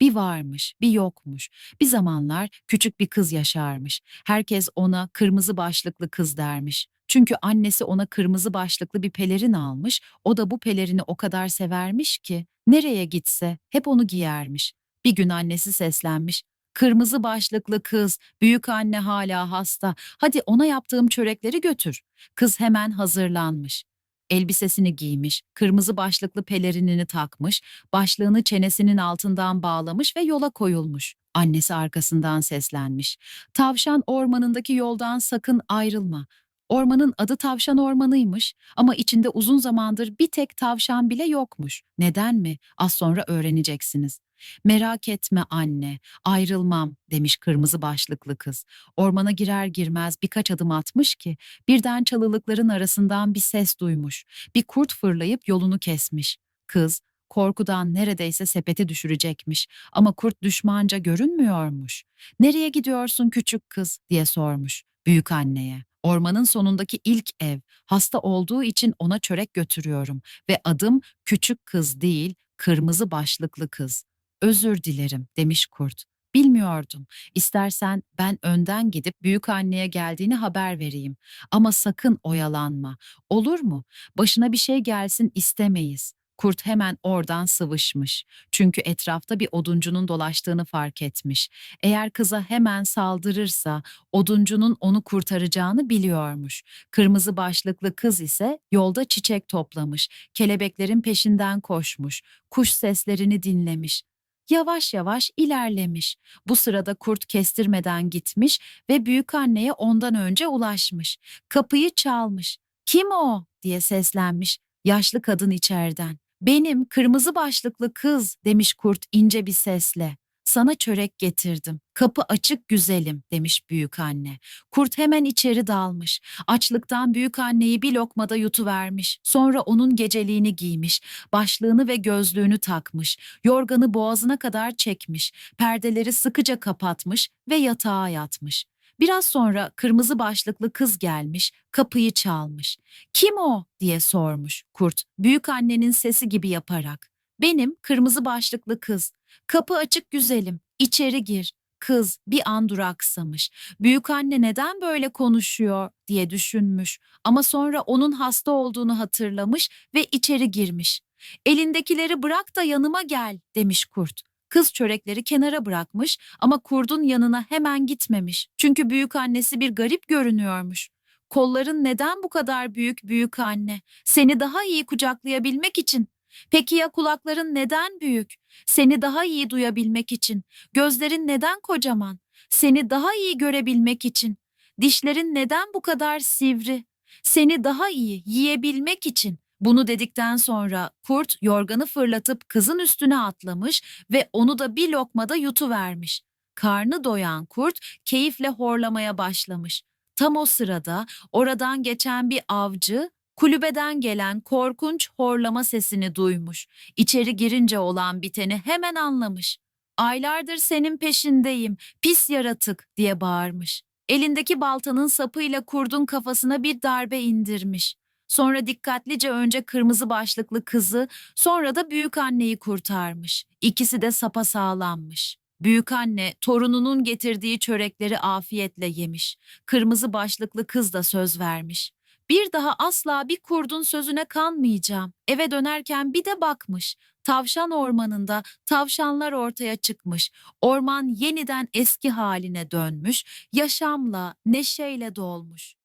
Bir varmış, bir yokmuş. Bir zamanlar küçük bir kız yaşarmış. Herkes ona kırmızı başlıklı kız dermiş. Çünkü annesi ona kırmızı başlıklı bir pelerin almış, o da bu pelerini o kadar severmiş ki nereye gitse hep onu giyermiş. Bir gün annesi seslenmiş. Kırmızı başlıklı kız, büyük anne hala hasta. Hadi ona yaptığım çörekleri götür. Kız hemen hazırlanmış. Elbisesini giymiş, kırmızı başlıklı pelerinini takmış, başlığını çenesinin altından bağlamış ve yola koyulmuş. Annesi arkasından seslenmiş. Tavşan ormanındaki yoldan sakın ayrılma. Ormanın adı tavşan ormanıymış ama içinde uzun zamandır bir tek tavşan bile yokmuş. Neden mi? Az sonra öğreneceksiniz. Merak etme anne, ayrılmam demiş kırmızı başlıklı kız. Ormana girer girmez birkaç adım atmış ki birden çalılıkların arasından bir ses duymuş. Bir kurt fırlayıp yolunu kesmiş. Kız korkudan neredeyse sepeti düşürecekmiş ama kurt düşmanca görünmüyormuş. Nereye gidiyorsun küçük kız diye sormuş büyük anneye. Ormanın sonundaki ilk ev. Hasta olduğu için ona çörek götürüyorum ve adım küçük kız değil, kırmızı başlıklı kız. Özür dilerim demiş kurt. Bilmiyordum. İstersen ben önden gidip büyük anneye geldiğini haber vereyim. Ama sakın oyalanma. Olur mu? Başına bir şey gelsin istemeyiz. Kurt hemen oradan sıvışmış. Çünkü etrafta bir oduncunun dolaştığını fark etmiş. Eğer kıza hemen saldırırsa oduncunun onu kurtaracağını biliyormuş. Kırmızı başlıklı kız ise yolda çiçek toplamış, kelebeklerin peşinden koşmuş, kuş seslerini dinlemiş. Yavaş yavaş ilerlemiş. Bu sırada kurt kestirmeden gitmiş ve büyük anneye ondan önce ulaşmış. Kapıyı çalmış. Kim o? diye seslenmiş. Yaşlı kadın içeriden. Benim kırmızı başlıklı kız demiş kurt ince bir sesle. Sana çörek getirdim. Kapı açık güzelim demiş büyük anne. Kurt hemen içeri dalmış. Açlıktan büyük anneyi bir lokmada yutuvermiş. Sonra onun geceliğini giymiş. Başlığını ve gözlüğünü takmış. Yorganı boğazına kadar çekmiş. Perdeleri sıkıca kapatmış ve yatağa yatmış. Biraz sonra kırmızı başlıklı kız gelmiş, kapıyı çalmış. Kim o diye sormuş kurt, büyük annenin sesi gibi yaparak. Benim kırmızı başlıklı kız. Kapı açık güzelim, içeri gir. Kız bir an duraksamış. Büyük anne neden böyle konuşuyor diye düşünmüş ama sonra onun hasta olduğunu hatırlamış ve içeri girmiş. Elindekileri bırak da yanıma gel demiş kurt. Kız çörekleri kenara bırakmış ama kurdun yanına hemen gitmemiş. Çünkü büyük annesi bir garip görünüyormuş. Kolların neden bu kadar büyük büyük anne? Seni daha iyi kucaklayabilmek için. Peki ya kulakların neden büyük? Seni daha iyi duyabilmek için. Gözlerin neden kocaman? Seni daha iyi görebilmek için. Dişlerin neden bu kadar sivri? Seni daha iyi yiyebilmek için. Bunu dedikten sonra kurt yorganı fırlatıp kızın üstüne atlamış ve onu da bir lokmada yutuvermiş. Karnı doyan kurt keyifle horlamaya başlamış. Tam o sırada oradan geçen bir avcı kulübeden gelen korkunç horlama sesini duymuş. İçeri girince olan biteni hemen anlamış. Aylardır senin peşindeyim, pis yaratık diye bağırmış. Elindeki baltanın sapıyla kurdun kafasına bir darbe indirmiş. Sonra dikkatlice önce kırmızı başlıklı kızı, sonra da büyük anneyi kurtarmış. İkisi de sapa sağlammış. Büyük anne torununun getirdiği çörekleri afiyetle yemiş. Kırmızı başlıklı kız da söz vermiş. Bir daha asla bir kurdun sözüne kanmayacağım. Eve dönerken bir de bakmış. Tavşan ormanında tavşanlar ortaya çıkmış. Orman yeniden eski haline dönmüş, yaşamla, neşeyle dolmuş.